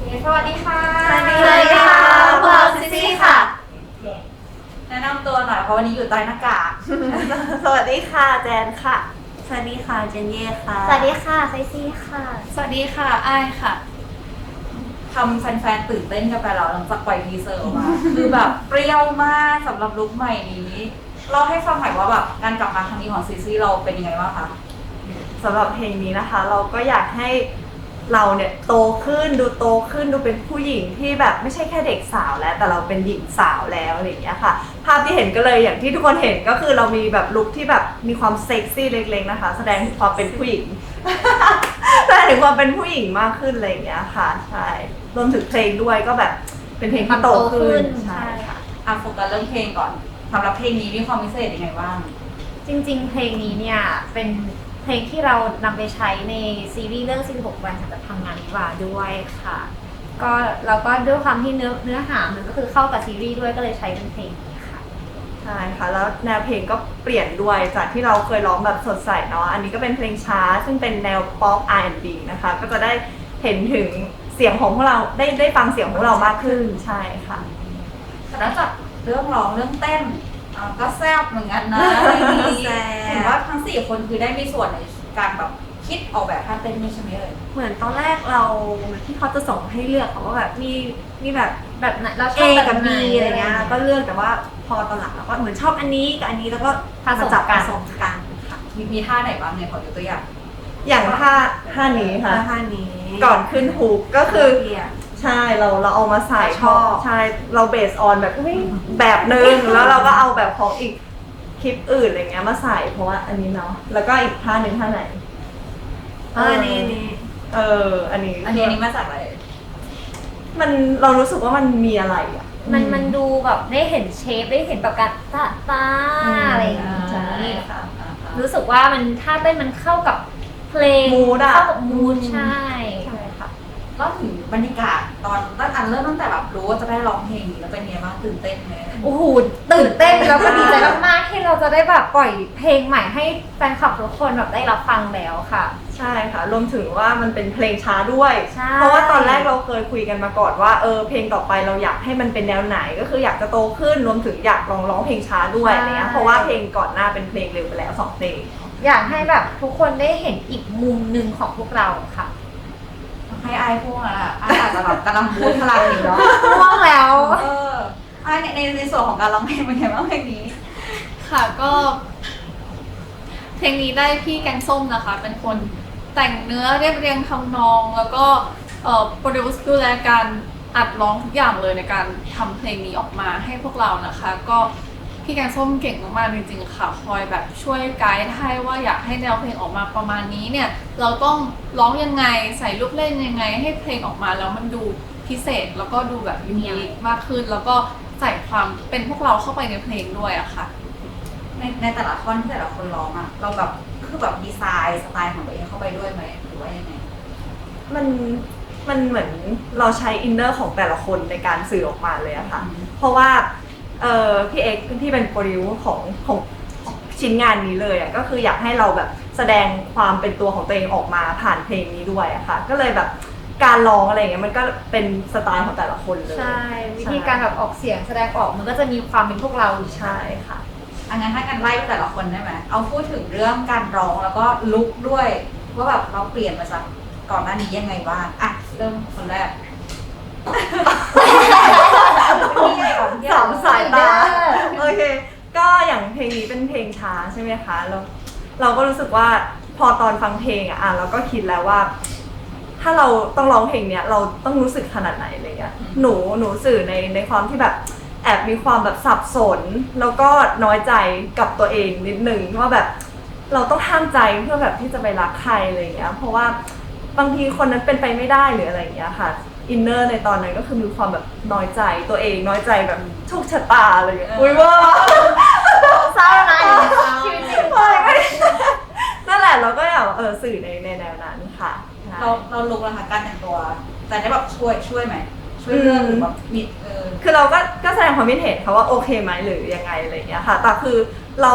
สวัสดีค่ะสวัสดีค่ะพวกเราซิซี่ค่ะ แนะนำตัวหน่อยเพราะวันนี้อยู่ใต้หน้ากาก สวัสดีค่ะแจนค่ะ สวัสดีค่ะเจนเย่ค่ะ สวัสดีค่ะไซซี่ค่ะ สวัสดีค่ะอ้ายค่ะทำแฟนๆตื่นเต้นกันไปแล้วหลังจากปล่อยทีเซอร์ออกมา คือแบบเปรี้ยวมากสำหรับลุคใหม่นี้เล่าให้ฟังหน่อยว่าแบบการกลับมาครั้งนี้ของซีซีเราเป็นยังไงบ้างคะ สำหรับเพลงนี้นะคะ เราก็อยากให้ เราเนี่ยโตขึ้นดูโตขึ้นดูเป็นผู้หญิงที่แบบไม่ใช่แค่เด็กสาวแล้ว แต่เราเป็นหญิงสาวแล้วอะไรอย่างเงี้ยค่ะ ภาพที่เห็นก็เลยอย่างที่ทุกคนเห็นก็คือเรามีแบบลุคที่แบบมีความเซ็กซี่เล็กๆนะคะ แสดงถึงความเป็นผู้หญิงแสดงถึงความเป็นผู้หญิงมากขึ้นอะไรอย่างเงี้ยค่ะใช่รวมถึงเพลงด้วยก็แบบเป็นเพลงที่โตขึ้นใช่ค่ะอะโฟกัสเรื่องเพลงก่อนสำหรับเพลงนี้มีความพิเศษยังไงบ้างจริง ๆ เพลงนี้เนี่ยเป็น เพลงที่เรานำไปใช้ในซีรีส์เรื่อง46วันจะทำงานวิวาห์ด้วยค่ะ ก็เราก็ด้วยความที่เนื้อเนื้อหามันก็คือเข้ากับซีรีส์ด้วยก็เลยใช้เป็นเพลงนี้ค่ะ ใช่ค่ะ แล้วแนวเพลงก็เปลี่ยนด้วยจากที่เราเคยร้องแบบสดใสเนาะอันนี้ก็เป็นเพลงช้า ซึ่งเป็นแนวป๊อป R&B นะคะ ก็จะได้เห็นถึงเสียงของพวกเราได้ได้ฟังเสียงของพวกเรามากขึ้นใช่ค่ะ แต่นอกจากเรื่องร้องเรื่องเต้น อะก็แซ่บเหมือนกันนะเพลงนี้แซ่บ เห็นว่าทั้งสี่คนคือได้มีส่วนในการแบบคิดออกแบบท่าเต้นด้วยใช่ไหมเอ่ย เหมือนตอนแรกเราเหมือนที่เขาจะส่งให้เลือกค่ะว่าแบบมีมีแบบแบบไหนเราช A อบแบบกับไหน B อะไรเงี้ยก็เลือกแต่ว่าพอตอนหลังเราก็เหมือนชอบอันนี้กับอันนี้แล้วก็ผสมจับกัผนสมกันค่ะมีมีท่าไหนบ้างเนี่ยขอยกตัวอย่างอย่างท่าท่านี้ค่ะท่านี้ก่อนขึ้นฮุกก็คือเปลี่ยน ใช่เราเราเอามาใส่ชอบใช่เราเบสออนแบบแบบหนึ่งแล้วเราก็เอาแบบของอีกคลิปอื่นอะไรเงี้ยมาใส่เพราะว่าอันนี้เนาะแล้วก็อีกท่าหนึ่งท่าไหนเออนี่นี่เออ อันนี้อันนี้อันนี้มาจากอะไร มันเรารู้สึกว่ามันมีอะไรอะ มันมันดูแบบได้เห็นเชฟได้เห็นแบบการตาตาอะไรอย่างใช่นี้ค่ะ รู้สึกว่ามันท่าเต้นมันเข้ากับเพลง Mood อะ เข้ากับมูดใช่ ใช่ค่ะ ก็ถึง บรรยากาศตอนตั้งอันเริ่มตั้งแต่แบบรู้ว่าจะได้ร้องเพลงนี้แล้วเป็นไงบ้างตื่นเต้นไหม โอ้โหตื่นเต้นแล้วก็ดีใจมากๆที่เราจะได้แบบปล่อยเพลงใหม่ให้แฟนคลับทุกคนแบบได้รับฟังแล้วค่ะ ใช่ค่ะ รวมถึงว่ามันเป็นเพลงช้าด้วย ใช่ เพราะว่าตอนแรกเราเคยคุยกันมาก่อนว่าเออเพลงต่อไปเราอยากให้มันเป็นแนวไหน ก็คืออยากจะโตขึ้นรวมถึงอยากลองร้องเพลงช้าด้วยอะไรเงี้ยเพราะว่าเพลงก่อนหน้าเป็นเพลงเร็วไปแล้วสองเพลง อยากให้แบบทุกคนได้เห็นอีกมุมหนึ่งของพวกเราค่ะ ให้อายพวกอะอายอาจจะแบบกำลังบูทพลังอยู่เนาะง่วงแล้ว เอออายในในในส่วนของการร้องเพลงเป็นไงบ้างเพลงนี้ ค่ะก็ เพลงนี้ได้พี่แกงส้มนะคะ เป็นคนแต่งเนื้อเรียบเรียงทำนอง แล้วก็เอ่อโปรดิวซ์ดูแลการอัดร้องทุกอย่างเลยในการทำเพลงนี้ออกมาให้พวกเรานะคะ ก็ พี่แกงส้มเก่งมากๆจริงๆค่ะ คอยแบบช่วยไกด์ให้ว่าอยากให้แนวเพลงออกมาประมาณนี้เนี่ย เราต้องร้องยังไงใส่ลูกเล่นยังไง ให้เพลงออกมาแล้วมันดูพิเศษแล้วก็ดูแบบยูนิคมากขึ้น แล้วก็ใส่ความเป็นพวกเราเข้าไปในเพลงด้วยอะค่ะ ในในแต่ละท่อนที่แต่ละคนร้องอะเราแบบคือแบบดีไซน์สไตล์ของตัวเองเข้าไปด้วยไหมหรือว่ายังไงมันมันเหมือนเราใช้อินเนอร์ของแต่ละคนในการสื่อออกมาเลยอะค่ะอืมเพราะว่า เออพี่เอ็กซ์ที่เป็นโปรดิวของของของชิ้นงานนี้เลยอะก็คืออยากให้เราแบบแสดงความเป็นตัวของตัวเองออกมาผ่านเพลงนี้ด้วยอะค่ะ ก็เลยแบบการร้องอะไรเงี้ยมันก็เป็นสไตล์ของแต่ละคนเลยใช่ วิธีการแบบออกเสียงแสดงออกมันก็จะมีความเป็นพวกเราอยู่ใช่ค่ะอันนั้นให้กันไล่ไปแต่ละคนได้ไหมเอาพูดถึงเรื่องการร้องแล้วก็ลุคด้วยว่าแบบเราเปลี่ยนมาจากก่อนหน้านี้ยังไงบ้างอะเริ่มคนแรก สามสายตาเด้อโอเค ก็อย่างเพลงนี้เป็นเพลงช้าใช่ไหมคะแล้วเราก็รู้สึกว่าพอตอนฟังเพลงอะอะเราก็คิดแล้วว่า ถ้าเราต้องร้องเพลงเนี้ยเราต้องรู้สึกขนาดไหนอะไรเงี้ยหนูหนูสื่อในในความที่แบบแอบมีความแบบสับสน แล้วก็น้อยใจกับตัวเองนิดนึงว่าแบบเราต้องห้ามใจเพื่อแบบที่จะไปรักใครอะไรเงี้ยเพราะว่าบางทีคนนั้นเป็นไปไม่ได้หรืออะไรเงี้ยค่ะ อินเนอร์ในตอนนั้นก็คือมีความแบบน้อยใจตัวเองน้อยใจแบบโชคชะตาอะไรเงี้ยอุ้ยว่าเศร้านะชีวิตจริงไม่ไม่นั่นแหละเราก็อยากเออสื่อในในแนวนั้นค่ะใช่เราเราลุกแล้วค่ะการแต่งตัว แต่ได้แบบช่วยช่วยไหมช่วยเรื่องหรือแบบมิดเออคือเราก็ก็แสดงความคิดเห็นค่ะว่าโอเคไหมหรือยังไงอะไรอย่างเงี้ยค่ะ แต่คือเรา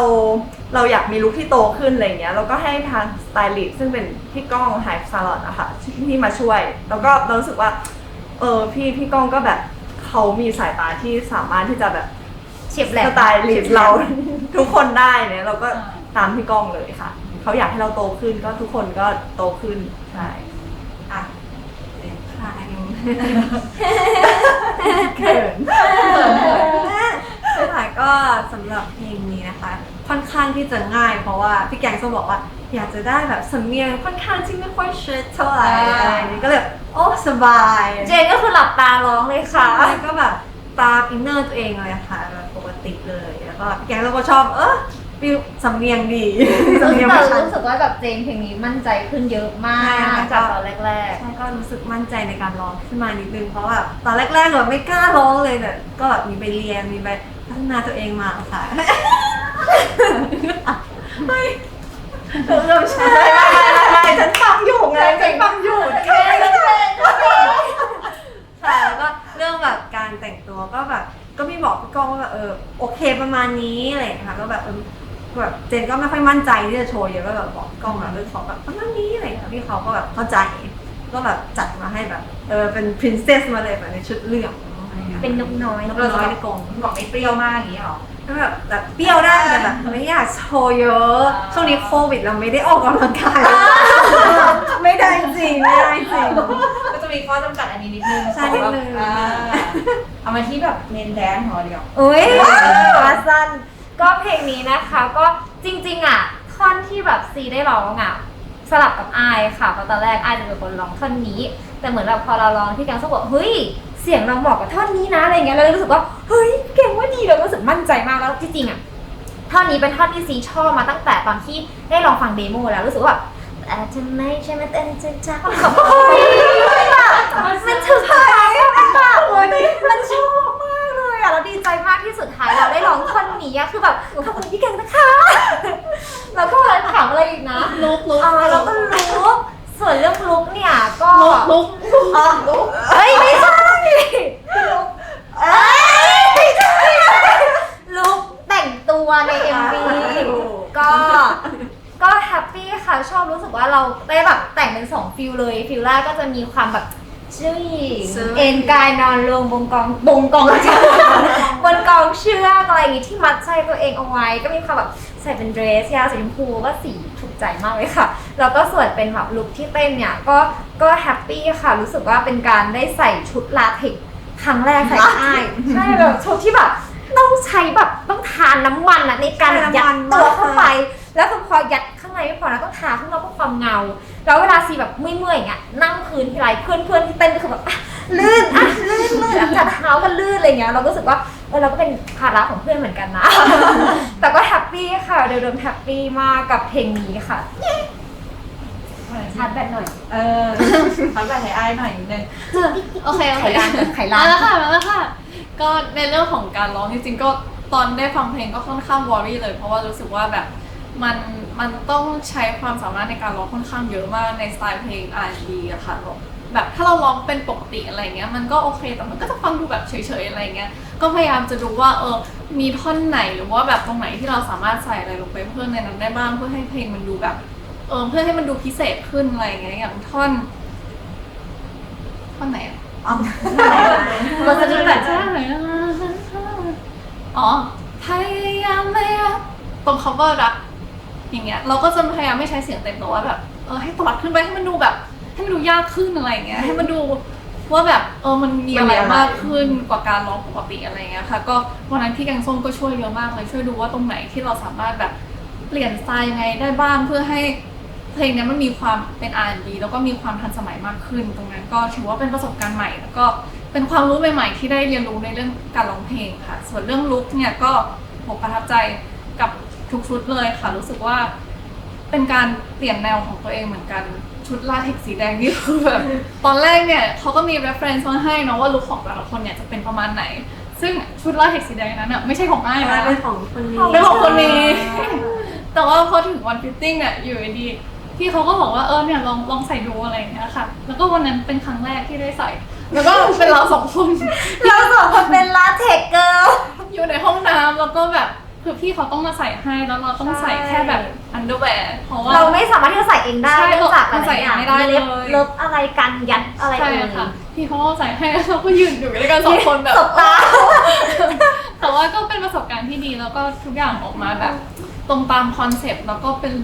เราอยากมีลุคที่โตขึ้นอะไรอย่างเงี้ยเราก็ให้ทางสไตลิสต์ซึ่งเป็นพี่ก้องไฮฟซาลอนนะคะที่มาช่วย แล้วก็เรารู้สึกว่า เออพี่พี่ก้องก็แบบเขามีสายตาที่สามารถที่จะแบบเฉียบแหลสมไตล์ลิสเรา ทุกคนได้เนี่ยเราก็อ่าตามพี่ก้องเลยค่ะ เขาอยากให้เราโตขึ้นก็ทุกคนก็โตขึ้นใช่อะค่ะเขินใช่ค่ะก็สำหรับเพลงนี้นะคะ ค่อนข้างที่จะง่าย เพราะว่าพี่แกงส้มบอกว่า อยากจะได้แบบสำเนียงค่อนข้างที่ไม่ค่อยชัดเท่าไหร่อ่าอะไรอย่างนี้ก็เลยโอ้ สบายเจนก็คือหลับตาร้องเลยค่ะ แล้วก็แบบตามอินเนอร์ตัวเองเลยค่ะแบบปกติเลยแล้วก็พี่แกงส้มก็ชอบเออฟิลสำเนียงดีสำเนียงแต่ไม่ชัดรู้สึกว่าแบบเจนเพลงนี้มั่นใจขึ้นเยอะมากใช่ค่ะจากตอนแรกใช่ก็รู้สึกมั่นใจในการร้องขึ้นมานิดนึงเพราะแบบตอนแรกๆแบบไม่กล้าร้องเลยแต่ก็แบบมีไปเรียนมีไปพัฒนาตัวเองมาค่ะ เออใช่ไม่ไม่ไม่ฉันฟังอยู่ไงฉันฟังอยู่ใช่ค่ะแล้วก็เรื่องแบบการแต่งตัวก็แบบก็มีบอกพี่ก้องว่าแบบเออโอเคประมาณนี้อะไรอย่างเงี้ยค่ะก็แบบเออแบบเจนก็ไม่ค่อยมั่นใจที่จะโชว์เยอะก็แบบบอกพี่ก้องแบบเรื่องของแบบประมาณนี้อะไรอย่างเงี้ยพี่เขาก็แบบเข้าใจ ก็แบบจัดมาให้แบบเออเป็น princess มาเลยแบบในชุดเหลืองอะไรอย่างเงี้ยๆเป็นนกน้อยนกน้อยในกรงบอกไม่เปรี้ยวมากอย่างนี้หรอ ก็แบบแบบเปรี้ยวได้แต่แบบไม่อยากโชว์เยอะอ่าช่วงนี้โควิดเราไม่ได้ออกกำลังกายไม่ได้จริงไม่ได้จริง ก็จะมีข้อจำกัดอันนี้นิดนึงใช่นิดนึง อ่าเอามาที่แบบเมนแดนของเราเดียว อุ้ยมาสั้นก็เพลงนี้นะคะก็จริง ๆ อะ ท่อนที่แบบซีได้ร้องอะสลับกับอายค่ะเพราะตอนแรกอายจะเป็นคนร้องท่อนนี้ แต่เหมือนแบบพอเราร้องที่แกงส้มบอกเฮ้ย เสียงเราเหมาะกับท่อนนี้นะอะไรเงี้ยเราเลยรู้สึกว่าเฮ้ยเก่งว่าดีเรารู้สึกมั่นใจมากแล้วจริงๆอะท่อนนี้เป็นท่อนที่ซีชอบมาตั้งแต่ตอนที่ได้ลองฟังเดโมแล้วรู้สึกว่าแต่ทำไมใช่ไหมเต้นจ้าจ้าเฮ้ยมันถึงใจมันแบบมันชอบมากเลยอะเราดีใจมากที่สุดท้ายเราได้ร้องท่อนนี้อะคือแบบขอบคุณพี่แกงนะคะแล้วก็ถามอะไรอีกนะลุกลุกอ่าแล้วก็ลุกส่วนเรื่องลุกเนี่ยก็ลุกลุกเอ้ยไม่ ลุกเอ้ยลุกแต่งตัวใน MV ก็ ก็แฮปปี้ค่ะชอบรู้สึกว่าเราได้แบบแต่งเป็นสองฟิลเลย ฟิลแรกก็จะมีความแบบชื่อเอ็นกายนอนลงบงกองบงกองเชือก บนกองเชือกอะไรอย่างงี้ที่มัดใจตัวเองเอาไว้ ก็มีความแบบใส่เป็นเดรสยาวสีชมพูก็สีถูกใจมากเลยค่ะ แล้วก็ส่วนเป็นแบบลุคที่เต้นเนี่ยก็ก็แฮปปี้ค่ะ รู้สึกว่าเป็นการได้ใส่ชุดลาเทคซ์ครั้งแรกใส่ได้ใช่แบบชุดที่แบบต้องใช้แบบต้องทานน้ำมันอะในการใช่น้ำยัมัดนตัวมากเข้าไป แล้วคือพอยัดข้าง ในไม่พอนะต้องทาข้างนอกเพื่อความเงา แล้วเวลาซีแบบเมื่อยๆอย่างเงี้ยนั่งพื้นทีไรเพื่อนเพื่อนๆที่เต้นก็คือแบบอะลื่นอะลื่นลื่นอะจัดเท้ากันลื่นอะไรเงี้ยเราก็รู้สึกว่าเออเราก็เป็นภาระของเพื่อนเหมือนกันนะ แต่ก็แฮปปี้ค่ะโดยรวมแฮปปี้มากกับเพลงนี้ค่ะชาร์จแบตหน่อย เออพักแบบให้อายหน่อยนิดนึง โอเคโอเคไขลานไขลาน มาแล้วค่ะมาแล้วค่ะ ก็ในเรื่องของการร้องจริงๆก็ตอนได้ฟังเพลงก็ค่อนข้างวอรี่เลย เพราะว่ารู้สึกว่าแบบมัน มันต้องใช้ความสามารถในการร้องค่อนข้างเยอะมากในสไตล์เพลง R&B อะค่ะแบบถ้าเราร้องเป็นปกติอะไรเงี้ยมันก็โอเคแต่มันก็จะฟังดูแบบเฉยๆอะไรเงี้ยก็พยายามจะดูว่าเออมีท่อนไหนหรือว่าแบบตรงไหนที่เราสามารถใส่อะไรลงไปเพิ่มในนั้นได้บ้างเพื่อให้เพลงมันดูแบบเออเพื่อให้มันดูพิเศษขึ้นอะไรเงี้ยอย่างท่อนท่อนไหนอะเราจะดูแบบอ๋อพยายามไม่รักตรงคำว่ารัก อย่างเงี้ยเราก็จะพยายามไม่ใช้เสียงเต็มแต่ว่าแบบเออให้ตวัดขึ้นไปให้มันดูแบบ ให้มันดูยากขึ้นอะไรอย่างเงี้ยให้มันดูว่าแบบเออมันมีอะไรมากขึ้นกว่าการร้องปกติอะไรเงี้ยค่ะ ก็วันนั้นพี่แกงส้มก็ช่วยเยอะมากเลยช่วยดูว่าตรงไหนที่เราสามารถแบบเปลี่ยนสไตล์ยังไงได้บ้างเพื่อให้เพลงเนี้ยมันมีความเป็น R&B แล้วก็มีความทันสมัยมากขึ้น ตรงนั้นก็ถือว่าเป็นประสบการณ์ใหม่ แล้วก็เป็นความรู้ใหม่ๆ ที่ได้เรียนรู้ในเรื่องการร้องเพลงค่ะ ส่วนเรื่องลุคเนี่ยก็ผมประทับใจกับ ทุกชุดเลยค่ะ รู้สึกว่าเป็นการเปลี่ยนแนวของตัวเองเหมือนกันชุดลาเท็กซ์สีแดงนี่คือแบบตอนแรกเนี่ยเขาก็มี reference มาให้เนาะว่าลุคของแต่ละคนเนี่ยจะเป็นประมาณไหน ซึ่งชุดลาเท็กซ์สีแดงนั้นอะไม่ใช่ของอ้ายนะเป็นของคนนี้เป็นของคนนี้ แต่ว่าพอถึงวันฟิตติ้งเนี่ยอยู่ดีๆพี่เขาก็บอกว่าเออเนี่ยลองลองใส่ดูอะไรอย่างเงี้ยค่ะ แล้วก็วันนั้นเป็นครั้งแรกที่ได้ใส่ แล้วก็เป็นเราสองคนเราสองคนเป็นลาเทคเกิร์ลอยู่ในห้องน้ำแล้วก็แบบ คือพี่เขาต้องมาใส่ให้แล้วเราต้องใส่แค่แบบอันเดอร์แวร์เพราะว่า เราไม่สามารถที่จะใส่เองได้ใช่เนื่องจากหลายๆใส่อย่างไม่ได้เลยเล็บเลิบอะไรกันยัดอะไรใช่เอ่ยค่ะพี่เขาก็ใส่ให้เราก็ยืนอยู่ด้วยกันสองคนแบบ สบตา แต่ว่าก็เป็นประสบการณ์ที่ดีแล้วก็ทุกอย่างออกมาแบบ ตรงตามคอนเซปต์แล้วก็เป็น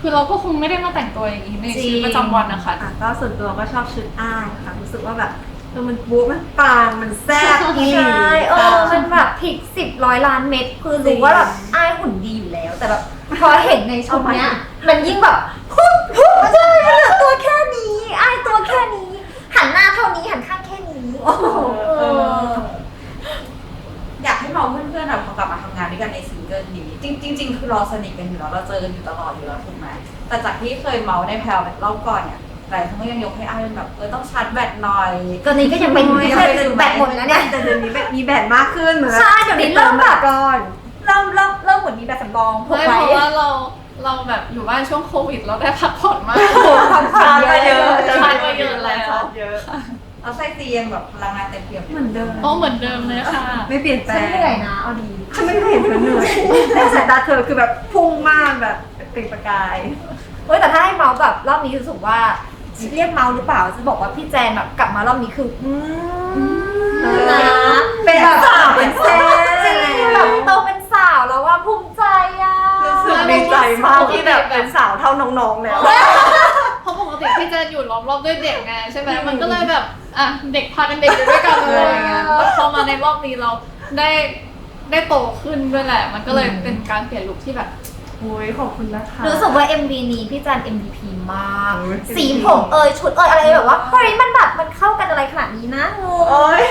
คือเราก็คงไม่ได้มาแต่งตัวอย่างนี้ในชีวิตประจำวันนะคะ อะก็ส่วนตัวก็ชอบชุดอ้ายค่ะรู้สึกว่าแบบเออมันบู๊มันปางมันแซ่บอีหลีใช่เออมันแบบพริกสิบร้อยล้านเม็ดคือรู้ว่าแบบอ้ายหุ่นดีอยู่แล้ว แต่แบบพอเห็นในชุดเนี้ย มันยิ่งแบบพุ่งพุ่งไม่ใช่มันเหลือตัวแค่นี้อ้ายตัวแค่นี้ หันหน้าเท่านี้หันข้างแค่นี้โอ้โหเออ อยากให้มองเพื่อนๆแบบพอกลับมาทำงานด้วยกันในซิงเกิลนี้จริงจริง ๆ คือเราสนิทกันอยู่แล้วเราเจอกันอยู่ตลอดอยู่แล้วถูกไหมแต่จากที่เคยเมาในแพลวแบบรอบก่อนเนี่ย หลายคนก็ยังยกให้อ้ายเป็นแบบเออต้องชาร์จแบตหน่อย ตอนนี้ก็ยังเป็นยังเป็นแบตหมดแล้วเนี่ย แต่เดี๋ยวนี้แบบมีแบตมากขึ้นเหมือนใช่เดี๋ยวนี้เริ่มแบบ ก่อนเริ่มเริ่มเริ่มเหมือนมีแบบสำรองพกไม่ไว้เพราะว่าเราเราแบบอยู่บ้านช่วงโควิดเราได้พักผ่อนมาก ทำชาร์จมาเยอะชาร์จมาเยอะแล้ว ชาร์จเยอะเราใส่เตียงแบบพลังงานเต็มเปี่ยมเหมือนเดิมโอ้เหมือนเดิมเลยค่ะ ไม่เปลี่ยนแปลฉันงเหนื่อยนะเอาดีฉันไม่เห็นเธอเหนื่อยแต่สายตาเธอคือแบบพุ่งมากแบบเป็นประกายเฮ้ยแต่ถ้าให้เมาส์แบบรอบนี้รู้สึกว่า เรียกเมาส์หรือเปล่าจะบอกว่าพี่แจนแบบกลับมารอบนี้คืออืมนะเป็นสาวเป็นแซ่จริงแบบโตเป็นสาวแล้วว่าภูมิใจอะรู้สึกดีใจมากที่แบบเป็นสาวเท่าน้องๆแล้วเพราะปกติพี่จะอยู่ล้อมรอบด้วยเด็กไงใช่ไหมมันก็เลยแบบอะเด็กพากันเด็กอยู่ด้วยกันเลยอย่างเงี้ยแต่พอมาในรอบนี้เราได้ได้โตขึ้นด้วยแหละ มันก็เลยเป็นการเปลี่ยนลุคที่แบบ โอ้ยขอบคุณนะคะ รู้สึกว่า MV นี้พี่จัน MVP มาก โอ้ย สีผมเอยชุดเอยอะไรแบบว่าเฮ้ยมันแบบมันเข้ากันอะไรขนาดนี้นะงงโอ้ย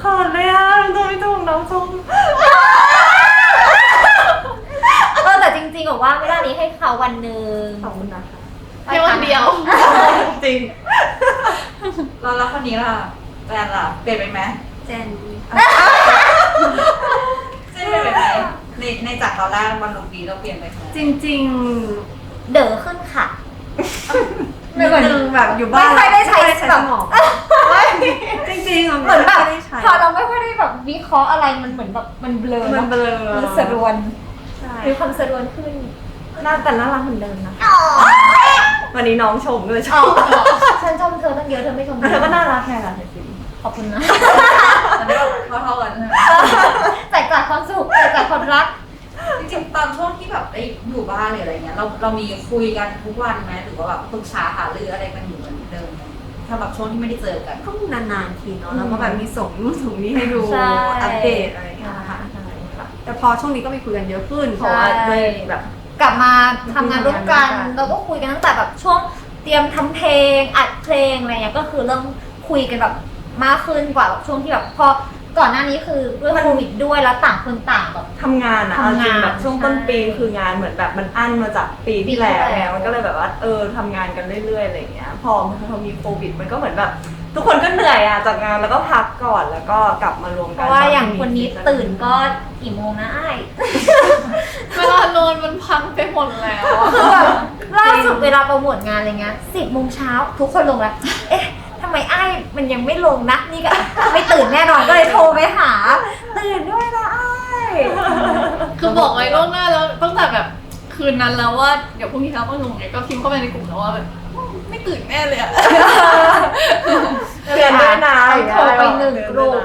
ขอดเลยอะตัวไม่ถูกน้องชมเออแต่จริงๆบอกว่าเวลานี้ให้เขาวันหนึ่งขอบคุณนะคะ แค่วันเดียว จริงเราแล้วคนนี้ล่ะแฟนล่ะเปลี่ยนไปไหมเจนเปลี่ยนไปไหม ในในจากตอนแรกวันลุกดีเราเปลี่ยนไปไหมจริงเด๋อขึ้นค่ะๆนิดนึงแบบอยู่บ้านไม่ค่อยได้ใช้ม่ค่อยแบบสมองจริงๆะเหมือนแบบไได้ใช้พอเราไม่ค่อยได้แบบวิเคราะห์อะไรมันเหมือนแบบมันเบลอมันเนเบอะลอมันสะรวนใช่มีความสะรวนขึ้นหน้าแต่น่ารักเหมือนเดิมนะอ๋อวันนี้น้องชมด้วยชอ๋อมฉันชมเธอตั้งเยอะเธอไม่ชมเธอก็น่ารักไงล่ะเธอสิขอบคุณนะตอนนี้เราเท่าๆกันใช่ไหมแจกจ่ายความสุขแจกจ่ายความรัก จริงๆตอนช่วงที่แบบได้อยู่บ้านหรืออะไรเงี้ยเราเรามีคุยกันทุกวันไหมหรือว่าแบบปรึกษาหารืออะไรกันอยู่เหมือนเดิมไหมถ้าแบบช่วงที่ไม่ได้เจอกัน ก็นานๆทีเนาะแล้วก็แบบมีส่งนู่นส่งนี่ให้ดูใช่ อัปเดตอะไรอย่างเงี้ยค่ะแต่พอช่วงนี้ก็มีคุยกันเยอะขึ้นเพใช่ราะว่าด้วยแบบ กลับมาทำงานร่วมกันทำงานร่วมกัน เราก็คุยกันตั้งแต่แบบช่วงเตรียมทำเพลงอัดเพลงอะไรเงี้ยก็คือเริ่มคุยกันแบบมากขึ้นกว่าแบบช่วงที่แบบพอ ก่อนหน้านี้คือด้วยโควิดด้วยแล้วต่างคนต่างแบบ ทำงานอะเอาจริงทำงานแบบช่วงต้นปีใช่คืองานเหมือนแบบมันอั้นมาจากปีที่แล้วปีที่ไงแล้วมันก็เลยแบบว่าเออทำงานกันเรื่อยๆอะไรอย่างเงี้ย พอพอมีโควิด มันก็เหมือนแบบ ทุกคนก็เหนื่อยอะจากงานแล้วก็พักก่อนแล้วก็กลับมารวมเพกันราะว่าตอย่างมีคนนี้ซีซั่ตื่นก็กี่โมงนะไอ้ายเวลานอนมันพังไปหมดแล้วอะ คือแบบล่าสุดเวลาโปรโมทงานอะไรเงี้ยสิบโมงเช้าทุกคนลงแล้ว เอ๊ะ ทำไมไอ้ายมันยังไม่ลงนะนี่ก็ ไม่ตื่นแน่นอนก็เลยโทรไปหา ตื่นด้วยนะไอ้าย คือบอกไว้ล่วงหน้าแล้วตั้งแต่แบบคืนนั้นแล้วว่าเดี๋ยวพรุ่งนี้เราต้องลงไงก็พิมพ์เข้าไปในกลุ่มแล้วว่าแบบอืมไม่ตื่นแน่เลยอะ เตือนด้วยนะโทรไปหนึ่งกลุ่ม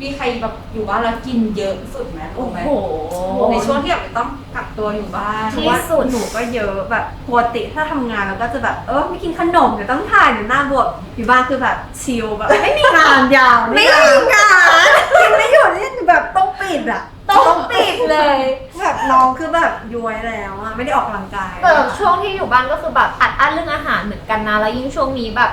มีใครแบบอยู่บ้านแล้วกินเยอะสุดไหมถูกไหมโอ้โห ในช่วงที่แบบต้องกักตัวอยู่บ้านที่สุด หนูก็เยอะแบบปกติถ้าทำงานเราก็จะแบบเออไม่กินขนมเดี๋ยวต้องถ่ายเดี๋ยวหน้าบวมอยู่บ้านคือแบบชิลแบบไม่มีงานยาวไม่มีงานกินไม่หยุดนี่แบบต้องปิดอะต้องปิดเลย แบบน้องคือแบบย้วยแล้วอะไม่ได้ออกกำลังกาย แต่แบบช่วงที่อยู่บ้านก็คือแบบอัดอั้นเรื่องอาหารเหมือนกันนะแล้วยิ่งช่วงนี้แบบ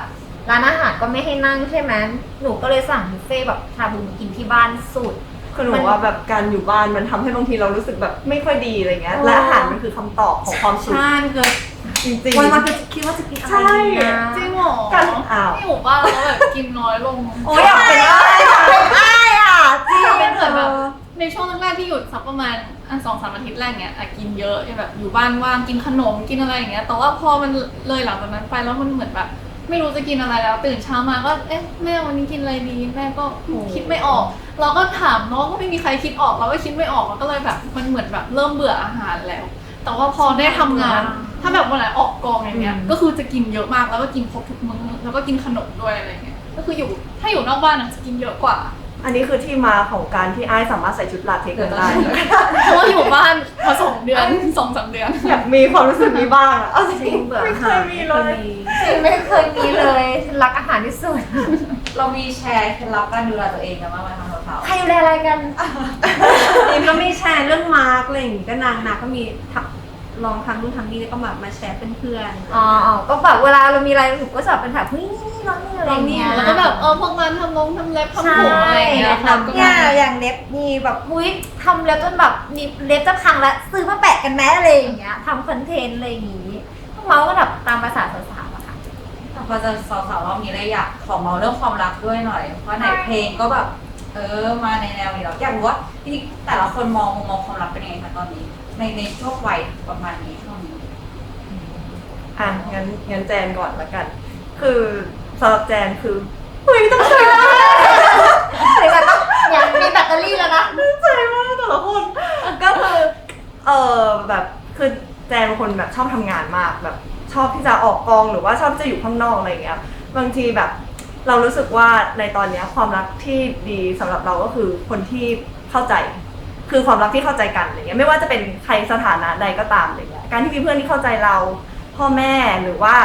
ร้านอาหารก็ไม่ให้นั่งใช่ไหมหนูก็เลยสั่งบุฟเฟ่ต์แบบชาบูมากินที่บ้านสุด คือหนูว่าแบบการอยู่บ้านมันทำให้บางทีเรารู้สึกแบบไม่ค่อยดีอะไรเงี้ยอ๋อและอาหารมันคือคำตอบของความสุขใช่มันคือจริงวันวันๆ จะคิดว่าจะกินอะไรใช่ดีนะจริงเหรอกันอ้าว ที่หมู่บ้านเราแบบกินน้อยลง โอ้ยอยากเป็นอะไรอ้ายอะจริงเป็นเหมือนแบบ ในช่วงแรกๆที่หยุดสักประมาณอันสองสามอาทิตย์แรกเนี้ยอะกินเยอะแบบอยู่บ้านว่างกินขนมกินอะไรอย่างเงี้ย แต่ว่าพอมันเลยหลังจากนั้นไปแล้วมันเหมือนแบบ ไม่รู้จะกินอะไรแล้ว ตื่นเช้ามาก็เอ๊ะแม่วันนี้กินอะไรดีแม่ก็คิดไม่ออก เราก็ถามน้องก็ไม่มีใครคิดออกเราก็คิดไม่ออกมันก็เลยแบบมันเหมือนแบบเริ่มเบื่ออาหารแล้ว แต่ว่าพอได้ทำงาน ถ้าแบบวันไหนออกกองอย่างเงี้ย ก็คือจะกินเยอะมากแล้วก็กินครบทุกมื้อแล้วก็กินขนมด้วยอะไรเงี้ยก็คืออยู่ถ้าอยู่นอกบ้านอะจะกินเยอะกว่า อันนี้คือที่มาของการที่ไอ้ายสามารถใส่ชุดลาเท็กซ์กันได้ เพราะว่าอยู่บ้านมาสองเดือนสองสามเดือน อยากมีความรู้สึกนี้บ้างอะเอาจจริริงงเบื่อไม่เคหายมีเลย จริงไม่เคยมีเลยฉันรักอาหารที่สุด เรามีแชร์เคล็ดลับการดูแลตัวเองกันบ้างไหมคะสาวใครดูแลอะไรกันนี่ก็ไม่แชร์เรื่องมาร์กอะไรอย่างงี้ก็นางนาก็มีทำลองทำนู่นทำนี่แล้วก็แบบมาแชร์เพื่อนๆอ๋ออ๋อก็แบบเวลาเรามีอะไรหนูก็จะเป็นแบบเฮ้ยนี่นี่น้องนี่อะไรอย่างเงี้ย แล้วก็แบบเออพวกมันทำลงทำเล็บทำผมอะไรอย่างเงี้ยค่ะก็เนี่ยอย่างเล็บมีแบบอุ้ยทำแล้วจนแบบมีเล็บจะพังแล้วซื้อมาแปะกันแม้อะไรอย่างเงี้ยทำคอนเทนต์อะไรอย่างงี้เมาส์ก็แบบตามภาษาสาวๆอะค่ะๆแต่ พอจะสาวๆรอบนี้เลยอยากขอเมาเรื่องความรักด้วยหน่อย เพราะในเพลงก็แบบ เออมาในแนวนี้แล้วอยากรู้ว่าที่แต่ละคนมองมุมมองความรักเป็นยังไงคะตอนนี้ ในในช่วงวัยประมาณนี้ช่วงนี้อะงั้นงั้นแจนก่อนละกัน คือสำหรับแจนคือเฮ้ยต้องใส่มากถึงแบบต้องอย่างมีแบตเตอรี่แล้วนะใส่มากแต่ละคนก็คือเออแบบคือแจนเป็นคนแบบชอบทำงานมากแบบ ชอบที่จะออกกองหรือว่าชอบที่จะอยู่ข้างนอกอะไรอย่างเงี้ยบางทีแบบ เรารู้สึกว่าในตอนเนี้ยความรักที่ดีสำหรับเราก็คือคนที่เข้าใจ คือความรักที่เข้าใจกันอะไรเงี้ยไม่ว่าจะเป็นใครสถานะใดก็ตามอะไรเงี้ยการที่มีเพื่อนที่เข้าใจเรา พ่อแม่หรือว่า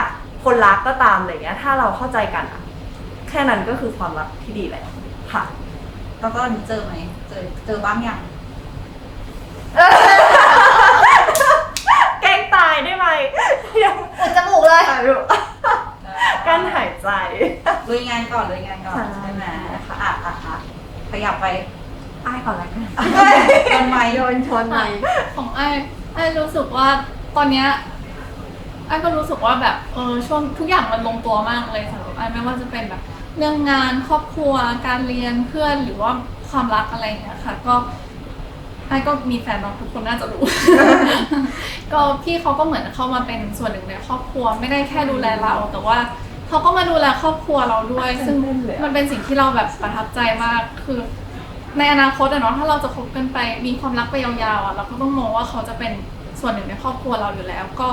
คนรักก็ตามอะไรเงี้ยถ้าเราเข้าใจกันอะแค่นั้นก็คือความรักที่ดีแล้วค่ะ แล้วก็ตอนนี้เจอไหมเจอเจอบ้างยังแกล้งตายได้ไหมยัง อุดจมูกเลยถ่ายอยู่กั้นหายใจ ลุยงานก่อนลุยงานก่อนใช่ใช่ไหมค่ะอะอะอะขยับไปอ้ายก่อนละกันโดนไม้โยนชนไหมของไอ้ไอ้รู้สึกว่าตอนเนี้ยไอ้ก็รู้สึกว่าแบบเออช่วงทุกอย่างมันลงตัวมากเลยสำหรับไอ้ไม่ว่าจะเป็นแบบ เรื่องงานครอบครัวการเรียนเพื่อนหรือว่าความรักอะไรอย่างเงี้ยค่ะ ก็ ไอ้ก็มีแฟนบางทุกคนน่าจะรู้ ก็พี่เขาก็เหมือนเข้ามาเป็นส่วนหนึ่งในครอบครัวไม่ได้แค่ดูแลเรา แต่ว่าเขาก็มาดูแลครอบครัวเราด้วย ซึ่งมันเป็นสิ่งที่เราแบบประทับใจมากคือ ในอนาคตอะเนาะถ้าเราจะคบกันไปมีความรักไปยาวๆอะเราก็ต้องมองว่าเขาจะเป็นส่วนหนึ่งในครอบครัวเราอยู่แล้ว ก็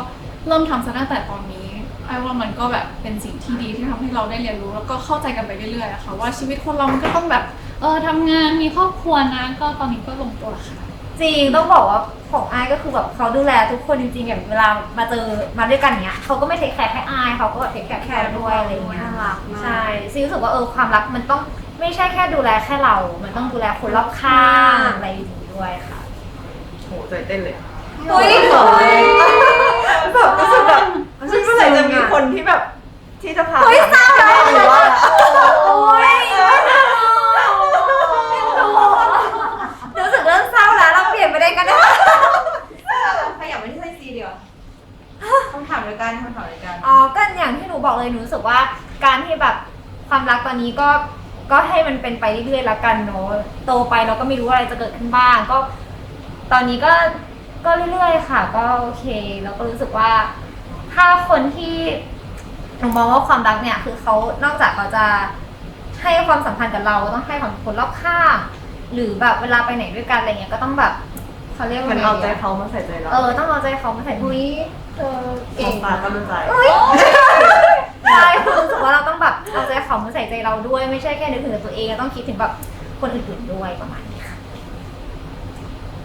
เริ่มทำซะตั้งแต่ตอนนี้ไอ้ว่ามันก็แบบเป็นสิ่งที่ดีที่ทำให้เราได้เรียนรู้ แล้วก็เข้าใจกันไปเรื่อยๆอะค่ะว่าชีวิตคนเรามันก็ต้องแบบเออทำงานมีครอบครัวนะ ก็ตอนนี้ก็ลงตัวค่ะ จริงต้องบอกว่าของอายก็คือแบบเขาดูแลทุกคนจริงๆอย่างเวลามาเจอมาด้วยกันเนี้ยเขาก็ไม่เทคแคร์แค่อายเขาก็แบบเทคแคร์แคร์ด้วยอะไรอย่างเงี้ยน่ารักมาก ใช่ซีรู้สึกว่าเออความรักมันต้องไม่ใช่แค่ดูแลแค่เรา มันต้องดูแลคนรอบข้างอะไรอย่างงี้ด้วยค่ะ โหใจเต้นเลยอุ้ยแบบรู้สึกแบบเมื่อไหร่จะมีคนที่แบบที่จะพาเฮ้ยเศร้าแล้วหรือว่า โอ้ย ไปได้กันนะขยับไปที่ไซซีเดียวคำถามเดียวกันคำถามเดียวกันอ๋อก็อย่างที่หนูบอกเลยหนูรู้สึกว่าการที่แบบความรักตอนนี้ก็ก็ให้มันเป็นไปเรื่อยๆแล้วกันเนาะโตไปเราก็ไม่รู้ว่าอะไรจะเกิดขึ้นบ้างก็ ตอนนี้ก็ก็เรื่อยๆค่ะ ก็โอเค แล้วก็รู้สึกว่า ถ้าคนที่หนูมองว่าความรักเนี่ย คือเขานอกจากเขาจะให้ความสัมพันธ์กับเราต้องให้ของคนรอบข้าง หรือแบบเวลาไปไหนด้วยกันอะไรเงี้ยก็ต้องแบบ เขาเรียกว่ามันไงเอาใจดีะเขามาใส่ใจเราเออต้องเอาใจเขามาใส่หุ้ยเธอมเก่องงตาก็รู้ใจใช่คือรู้สึกว่าเราต้องแบบเอาใจเขามาใส่ใจเราด้วย ไม่ใช่แค่นึกถึงแต่ตัวเองต้องคิดถึงแบบคนอื่นๆด้วยประมาณนี้ค่ะ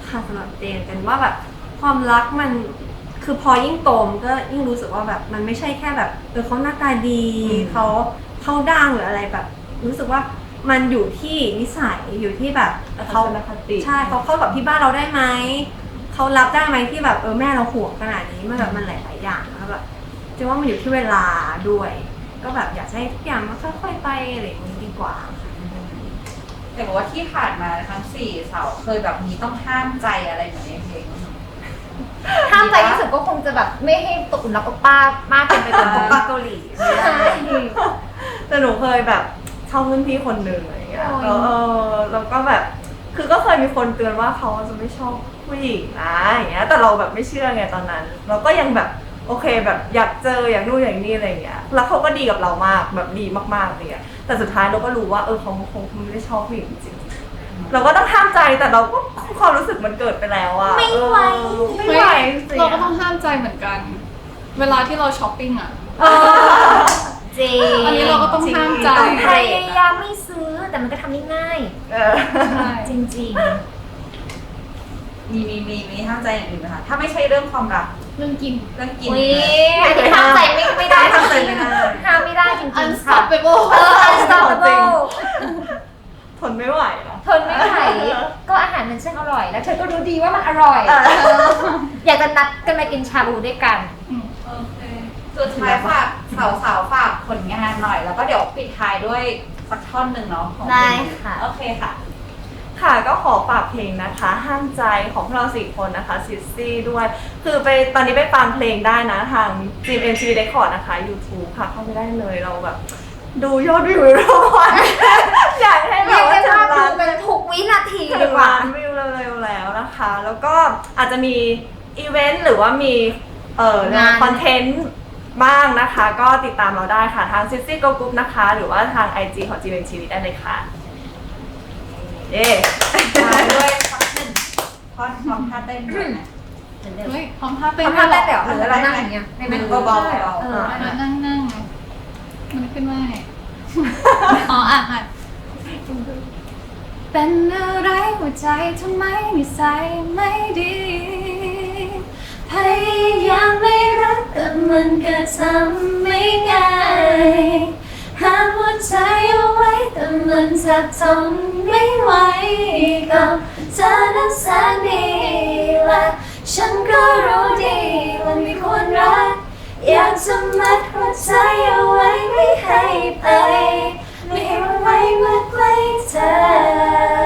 ค่ะสำหรับเจนเป็นว่าแบบความรักมันคือพอยิ่งโตมนก็ยิ่งรู้สึกว่าแบบมันไม่ใช่แค่แบบเออเขาหน้าตาดีอืมเขาเขาดังหรืออะไรแบบ รู้สึกว่า มันอยู่ที่นิสัยอยู่ที่แบบเขาทัศนคติใช่เขาเข้ากับที่บ้านเราได้ไหมเขารับได้ไหมที่แบบเออแม่เราห่วงขนาดนี้มันแบบมันหลาย ๆ อย่างแล้วแบบเจนว่ามันอยู่ที่เวลาด้วย ก็แบบอยากจะให้ทุกอย่างมันค่อย ๆ ไปอะไรอย่างนี้ดีกว่าค่ะแต่บอกว่าที่ผ่านมาทั้งสี่สาวเคยแบบมีต้องห้ามใจอะไรเหมือนในเพลงไหมห้ามใจที่สุดก็คงจะแบบไม่ให้ตกหลุมรักโอป้ามากเกินไปจนโอถึงปาเกาหลีใช่แต่หนูเคยแบบ ชอบรุ่นพี่คนหนึ่งอะไรอย่างเงี้ยโอ้ยแล้วเออแล้วก็แบบ คือก็เคยมีคนเตือนว่าเขาจะไม่ชอบผู้หญิงนะอย่างเงี้ย แต่เราแบบไม่เชื่อไงตอนนั้น เราก็ยังแบบโอเคแบบอยากเจออยากนู่นอย่างนี้อะไรอย่างเงี้ย แล้วเขาก็ดีกับเรามากแบบดีมากๆอะไรเงี้ยแต่สุดท้ายเราก็รู้ว่าเออเขาคงไม่ได้ชอบผู้หญิงจริงๆเราก็ต้องห้ามใจแต่เราก็ความรู้สึกมันเกิดไปแล้วอะไม่ไหวเออไม่ไหวจริงๆเราก็ต้องห้ามใจเหมือนกัน เวลาที่เราช้อปปิ้งอะ เออริงอันนี้เราก็ต้องห้ามใจจริงพยายามไม่ซื้อแต่มันก็ทำได้ง่าย เออใช่ จริงมีมีมีมีห้ามใจอย่างอื่นไหมคะถ้าไม่ใช่เรื่องความรักเรื่องกิน เรื่องๆกิน อุ้ยอันนี้ห้ามใจไม่ไม่ได้ห้ามใจไม่ได้ ห้ามไม่ได้จริงๆค่ะ unstoppable เออ unstoppable ทนไม่ไหวอะทนไม่ไหวก็อาหารมันช่างอร่อย แล้วเธอก็รู้ดีว่ามันอร่อย เออเอออยากจะนัดกันมากินชาบูด้วยกันโอเค สุดท้ายฝากสาวสาวๆฝากผลงานหน่อย แล้วก็เดี๋ยวปิดท้ายด้วยสักท่อนหนึ่งเนาะของได้ค่ะ โอเคค่ะ ค่ะก็ขอฝากเพลงนะคะ ห้ามใจของพวกเราสี่คนนะคะซิสซี่ด้วย คือไปตอนนี้ไปฟังเพลงได้นะทาง Team MTV Record นะคะ YouTube ค่ะเข้าไปได้เลยเราแบบ ดูยอดวิวทุกวัน อยากให้แบเรียบกว่าได้ถึว่างดูล้านเป็นทุกวินาทีถึดีงกว่า ล้านวิวเร็วๆแล้วนะคะ แล้วก็อาจจะมีอีเวนต์หรือว่ามีเอ่องาน คอนเทนต์ บ้างนะคะ ก็ติดตามเราได้ค่ะ ทาง Sissy Go Group นะคะ หรือว่าทาง IG ของ GMTV ได้เลยค่ะ เย้มาด้วยสักหนึ่งท่อนพร้อมท่าเต้นด้วยนะเฮ้ยพร้อมท่าเต้นทำท่าเต้นเดี๋ยวหรือหรืออะไรเรานั่งอย่างเงี้ยได้ไหมมือเบาๆเบาเอๆอนั่งนั่งนั่งมันขึ้นว่าไงอ๋ออะอะเป็นอะไรหัวใจทำไมนิสัยไม่ดี พยายามไม่รักแต่มันก็ทำไม่ง่ายห้ามหัวใจเอาไว้แต่มันจะทำไม่ไหวกับเธอนั้นแสนดีและฉันก็รู้ดีว่ามีคนรัก อยากจะมัดหัวใจเอาไว้ไม่ให้ไป ไม่ให้มันไว้เมื่อใกล้เธอ